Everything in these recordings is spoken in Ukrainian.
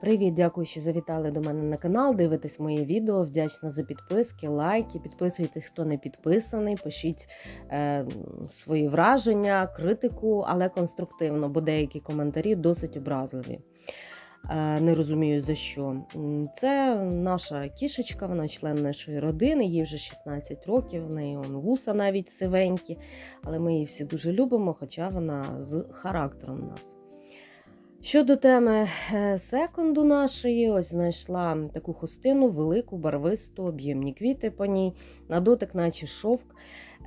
Привіт, дякую, що завітали до мене на канал. Дивитесь моє відео. Вдячна за підписки, лайки. Підписуйтесь, хто не підписаний. Пишіть е, свої враження, критику, але конструктивно, бо деякі коментарі досить образливі. Е, не розумію за що. Це наша кішечка, вона член нашої родини, їй вже 16 років, в неї он вуса навіть сивенькі, але ми її всі дуже любимо, хоча вона з характером нас. Щодо теми е, секонду нашої, ось знайшла таку хустину, велику, барвисту, об'ємні квіти по ній, на дотик, наче шовк.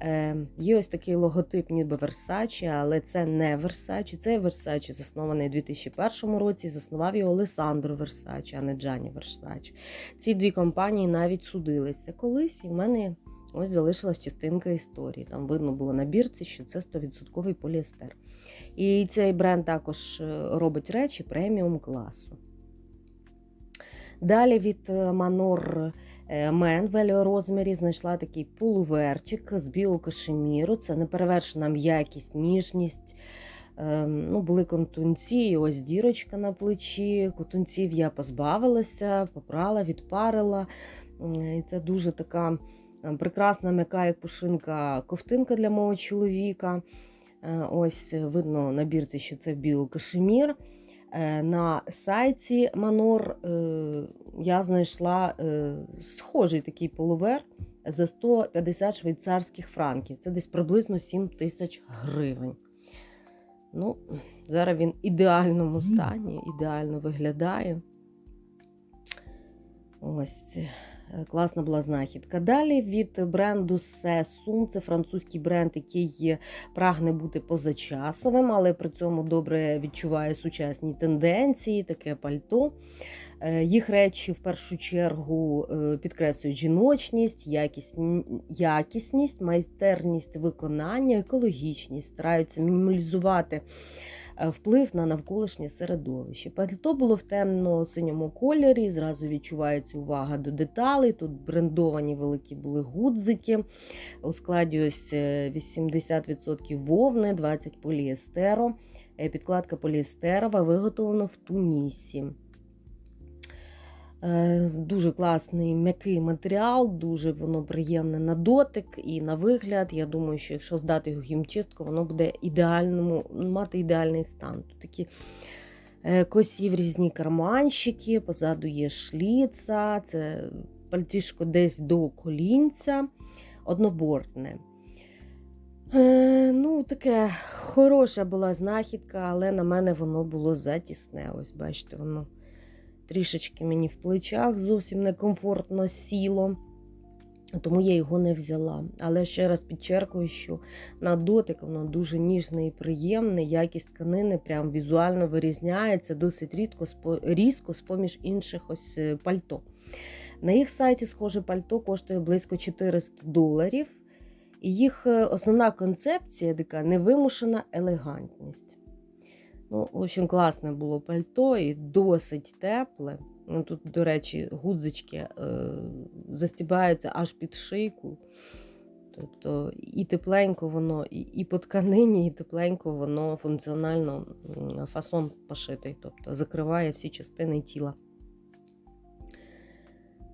Е, Є ось такий логотип, ніби Versace, але це не Versace. Це Versace, заснований у 2001 році. Заснував його Олесандро Versace, а не Джані Versace. Ці дві компанії навіть судилися колись, і в мене ось залишилась частинка історії. Там видно було на бірці, що це 100% поліестер. І цей бренд також е, робить речі преміум класу. Далі від е, Manor Men в еліорозмірі знайшла такий пуловерчик з біокашеміру. Це неперевершена м'якість, ніжність. Е, Ну, були контунці, і ось дірочка на плечі. Контунців я позбавилася, попрала, відпарила. І це дуже така прекрасна, м'яка, як пушинка ковтинка для мого чоловіка. Е, Ось видно на бірці, що це біокашемір. Е, На сайті Манор е, я знайшла е, схожий такий полувер за 150 швейцарських франків. Це десь приблизно 7 тисяч гривень. Ну, зараз він в ідеальному стані, ідеально виглядає. Ось е, класна була знахідка. Далі від бренду Sesum, це французький бренд, який прагне бути позачасовим, але при цьому добре відчуває сучасні тенденції, таке пальто. Е, Їх речі в першу чергу е, підкреслюють жіночність, якісність, майстерність виконання, екологічність, стараються мінімалізувати вплив на навколишнє середовище. Пальто було в темно-синьому кольорі, зразу відчувається увага до деталей. Тут брендовані великі були гудзики. У складі ось е, 80% вовни, 20% поліестеру. Е, Підкладка поліестерова виготовлена в Тунісі. Е, Дуже класний м'який матеріал, дуже воно приємне на дотик і на вигляд. Я думаю, що якщо здати його в хімчистку, воно буде ідеальному, мати ідеальний стан. Тут такі е, косів різні карманчики, позаду є шліца, це пальтішко десь до колінця, однобортне. Е, ну, таке хороша була знахідка, але на мене воно було затісне. Ось, бачите, воно трішечки мені в плечах зовсім некомфортно сіло, тому я його не взяла. Але ще раз підчеркую, що на дотик воно дуже ніжне і приємне, якість тканини прям візуально вирізняється досить рідко, різко з-поміж інших ось е, пальто. На їх сайті схоже пальто коштує близько 400 доларів. І їх е, основна концепція така невимушена елегантність. Ну, в общем, класне було пальто і досить тепле. Ну, Тут, до речі, гудзички е, застібаються аж під шийку. Тобто і тепленько воно, і, і по тканині, і тепленько воно функціонально фасон пошитий, тобто закриває всі частини тіла.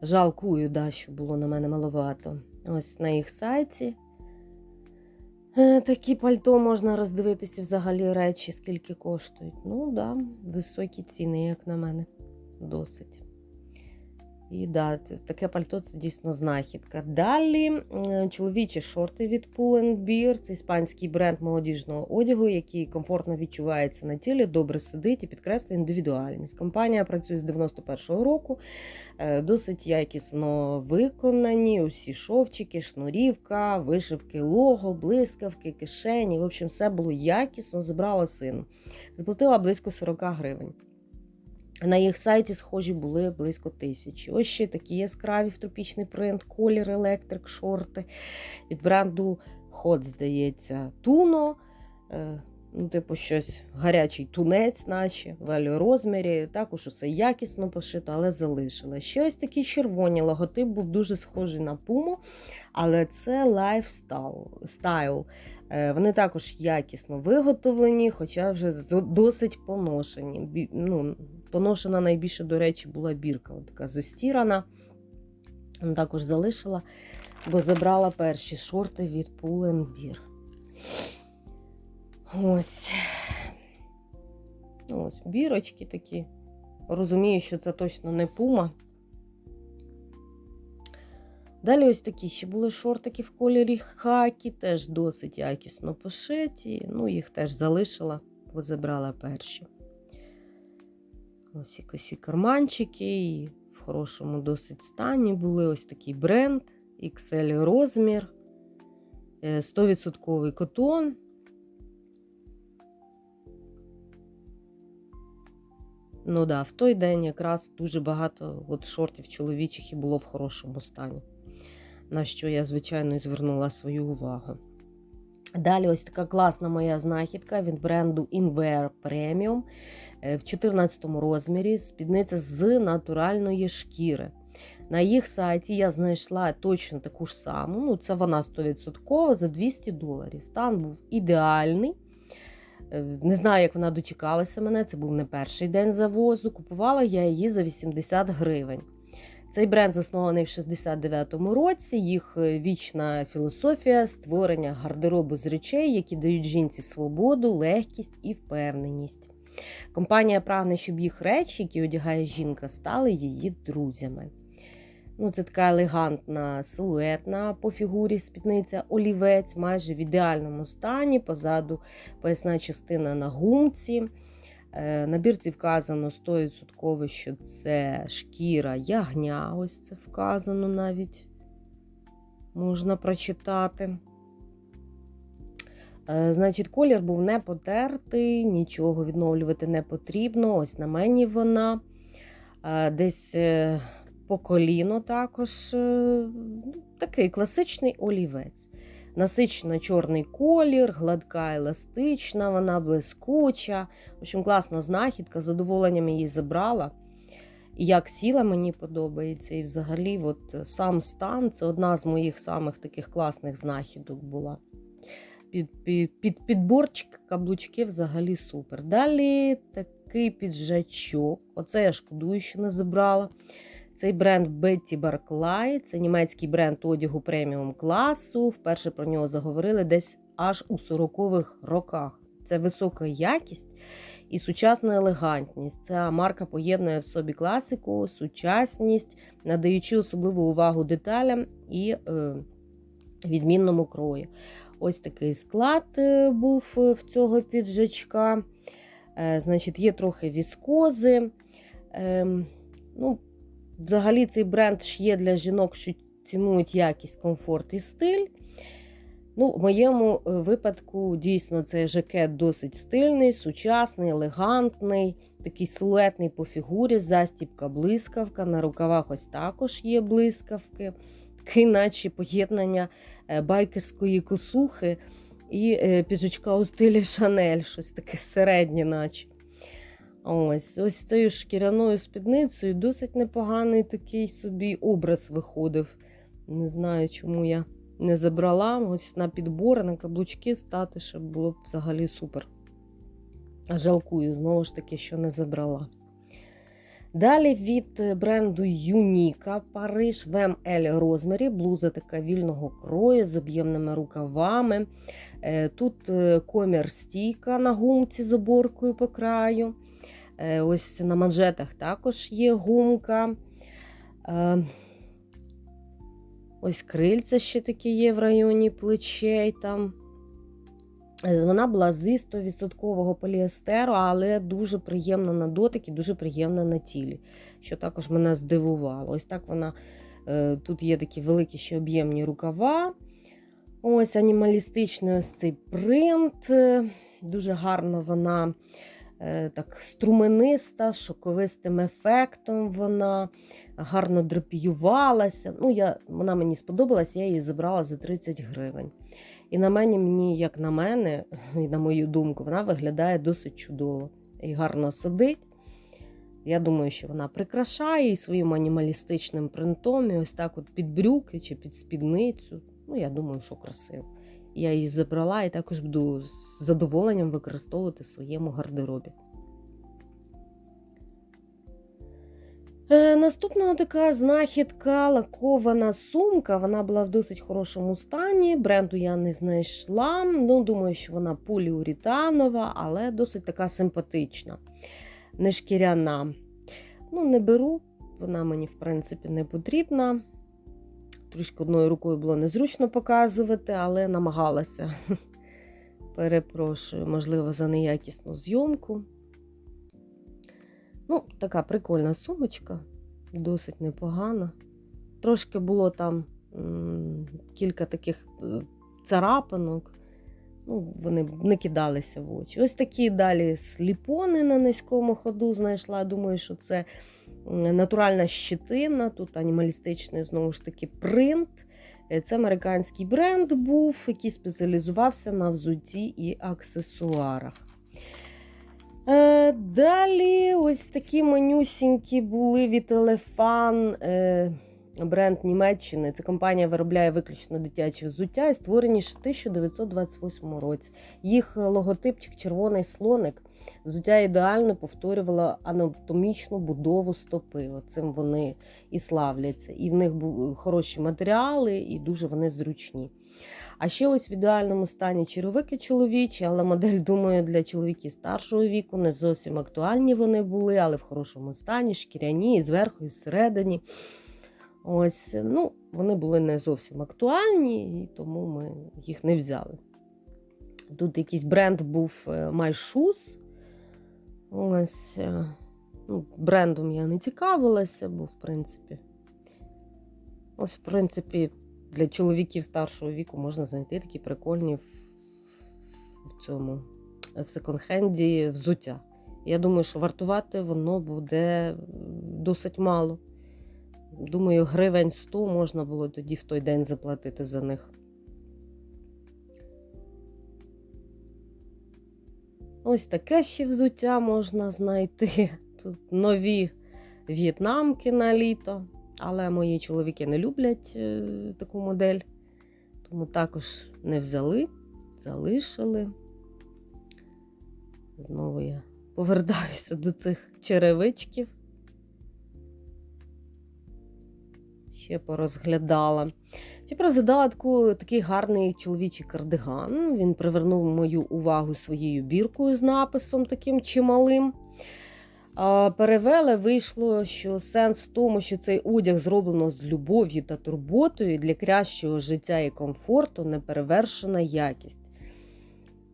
Жалкую, да, що було на мене маловато. Ось на їх сайті. Е, Такі пальто можна роздивитися взагалі речі, скільки коштують. Ну, да, високі ціни, як на мене, досить. І да, таке пальто це дійсно знахідка. Далі чоловічі шорти від Pull&Bear. Це іспанський бренд молодіжного одягу, який комфортно відчувається на тілі, добре сидить і підкреслює індивідуальність. Компанія працює з 91-го року, е, досить якісно виконані. Усі шовчики, шнурівка, вишивки, лого, блискавки, кишені. В общем, все було якісно. Забрала сину. Заплатила близько 40 гривень. На їх сайті схожі були близько тисячі. Ось ще такі яскраві в тропічний принт, колір електрик, шорти від бренду Hot, здається, Туно. Е, Ну, типу, щось гарячий тунець, наче в аліорозмірі. Також усе якісно пошито, але залишила. Ще ось такі червоні логотип був дуже схожий на пуму, але це лайфстайл. Е, Вони також якісно виготовлені, хоча вже досить поношені. Ну, поношена найбільше, до речі, була бірка, така застірана. Також залишила, бо забрала перші шорти від Pull&Bear. Ось. Ось, бірочки такі. Розумію, що це точно не пума. Далі ось такі ще були шортики в кольорі хакі, теж досить якісно пошиті. Ну, їх теж залишила, бо забрала перші. Ось і карманчики, і в хорошому досить стані були ось такий бренд, XL розмір, е, 100% котон. Ну да, в той день якраз дуже багато от шортів чоловічих і було в хорошому стані, на що я, звичайно, і звернула свою увагу. Далі ось така класна моя знахідка від бренду Inwear Premium е, в 14 розмірі. Спідниця з натуральної шкіри. На їх сайті я знайшла точно таку ж саму. Ну, це вона 100% за 200 доларів. Стан був ідеальний. Е, Не знаю, як вона дочекалася мене. Це був не перший день завозу. Купувала я її за 80 гривень. Цей бренд заснований в 69-му році. Їх е, вічна філософія створення гардеробу з речей, які дають жінці свободу, легкість і впевненість. Компанія прагне, щоб їх речі, які одягає жінка, стали її друзями. Ну, це така елегантна силуетна по фігурі спідниця олівець, майже в ідеальному стані. Позаду поясна частина на гумці. Е, На бірці вказано 100%, що це шкіра ягня. Ось це вказано навіть. Можна прочитати. Е, Значить, колір був не потертий, нічого відновлювати не потрібно. Ось на мені вона. Е, Десь по коліно також такий класичний олівець. Насичено чорний колір, гладка, еластична, вона блискуча. В общем, класна знахідка, задоволенням її забрала. І як сіла, мені подобається. І взагалі, от сам стан це одна з моїх самих таких класних знахідок була. Під, під, під підборчик каблучки взагалі супер. Далі такий піджачок. Оце я шкодую, що не забрала. Цей бренд Betty Barclay, це німецький бренд одягу преміум класу. Вперше про нього заговорили десь аж у 40-х роках. Це висока якість і сучасна елегантність. Ця марка поєднує в собі класику, сучасність, надаючи особливу увагу деталям і е, відмінному крою. Ось такий склад е, був е, в цього піджачка. Е, Значить, є трохи віскози. Ем, ну, Взагалі, цей бренд є для жінок, що цінують якість, комфорт і стиль. Ну, В моєму е, випадку дійсно цей жакет досить стильний, сучасний, елегантний, такий силуетний по фігурі, застібка, блискавка. На рукавах ось також є блискавки, такий, наче поєднання е, байкерської косухи і е, піджачка у стилі Шанель, щось таке середнє, наче. Ось ось цією шкіряною спідницею досить непоганий такий собі образ виходив. Не знаю, чому я не забрала. Ось на підбори, на каблучки стати, щоб було б взагалі супер. Жалкую, знову ж таки, що не забрала. Далі від бренду Юніка Париж в МЛ розмірі. Блуза така вільного крою з об'ємними рукавами. Е, Тут е, комір стійка на гумці з оборкою по краю. Е, Ось на манжетах також є гумка. Е, Ось крильця ще такі є в районі плечей. там. Е, Вона була з 100% поліестеру, але дуже приємна на дотик і дуже приємна на тілі, що також мене здивувало. Ось так вона тут є такі великі ще об'ємні рукава. Ось анімалістичний ось цей принт. Дуже гарно вона так струмениста, з шоковистим ефектом. Вона гарно драпіювалася. Ну, я, Вона мені сподобалась, я її забрала за 30 гривень. І на мені, мені, як на мене, і на мою думку, вона виглядає досить чудово і гарно сидить. Я думаю, що вона прикрашає і своїм анімалістичним принтом, і ось так от під брюки чи під спідницю. Ну, я думаю, що красиво. Я її забрала і також буду з задоволенням використовувати в своєму гардеробі. Е, Наступна така знахідка лакована сумка. Вона була в досить хорошому стані. Бренду я не знайшла. Ну, думаю, що вона поліуретанова, але досить така симпатична, не шкіряна. Ну, не беру, вона мені, в принципі, не потрібна. Трішки одною рукою було незручно показувати, але намагалася. Перепрошую, можливо, за неякісну зйомку. Ну, така прикольна сумочка, досить непогана. Трошки було там кілька таких е, царапинок. Ну, вони не кидалися в очі. Ось такі далі сліпони на низькому ходу знайшла. Думаю, що це натуральна щитина, тут анімалістичний знову ж таки принт. Е, Це американський бренд був, який спеціалізувався на взутті і аксесуарах. Е, Далі ось такі манюсінькі були від Елефан, бренд Німеччини. Ця компанія виробляє виключно дитяче взуття і створені ще в 1928 році. Їх логотипчик червоний слоник. Взуття ідеально повторювало анатомічну будову стопи. Оцим вони і славляться. І в них були хороші матеріали, і дуже вони зручні. А ще ось в ідеальному стані черевики чоловічі, але модель, думаю, для чоловіків старшого віку не зовсім актуальні вони були, але в хорошому стані, шкіряні, і зверху, і всередині. Ось, ну, вони були не зовсім актуальні, і тому ми їх не взяли. Тут якийсь бренд був е, My Shoes. Ось, е, ну, брендом я не цікавилася, бо, в принципі, ось, в принципі, для чоловіків старшого віку можна знайти такі прикольні в, в цьому в секонд-хенді взуття. Я думаю, що вартувати воно буде досить мало. Думаю, гривень 100 можна було тоді в той день заплатити за них. Ось таке ще взуття можна знайти. Тут нові в'єтнамки на літо. Але мої чоловіки не люблять е, таку модель, тому також не взяли, залишили. Знову я повертаюся до цих черевичків. Ще порозглядала. Ще порозглядала таку, такий гарний чоловічий кардиган. Він привернув мою увагу своєю біркою з написом таким чималим. Перевели, вийшло, що сенс в тому, що цей одяг зроблено з любов'ю та турботою для кращого життя і комфорту неперевершена якість.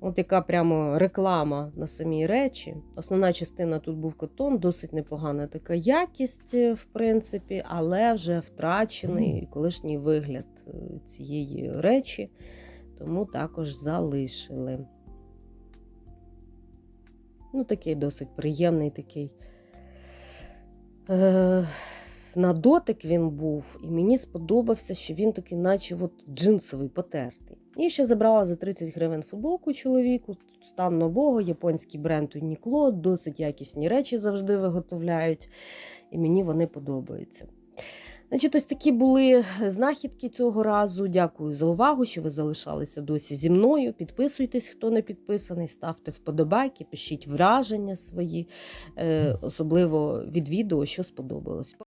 От яка прямо реклама на самій речі. Основна частина тут був котон, досить непогана така якість, е, в принципі, але вже втрачений колишній вигляд е, цієї речі, тому також залишили. Ну, такий досить приємний такий. Е, на дотик він був, і мені сподобався, що він такий, наче от джинсовий, потертий. І ще забрала за 30 гривень футболку чоловіку. Стан нового, японський бренд Uniqlo, досить якісні речі завжди виготовляють, і мені вони подобаються. Значить, ось такі були знахідки цього разу. Дякую за увагу, що ви залишалися досі зі мною. Підписуйтесь, хто не підписаний, ставте вподобайки, пишіть враження свої, е, особливо від відео, що сподобалось.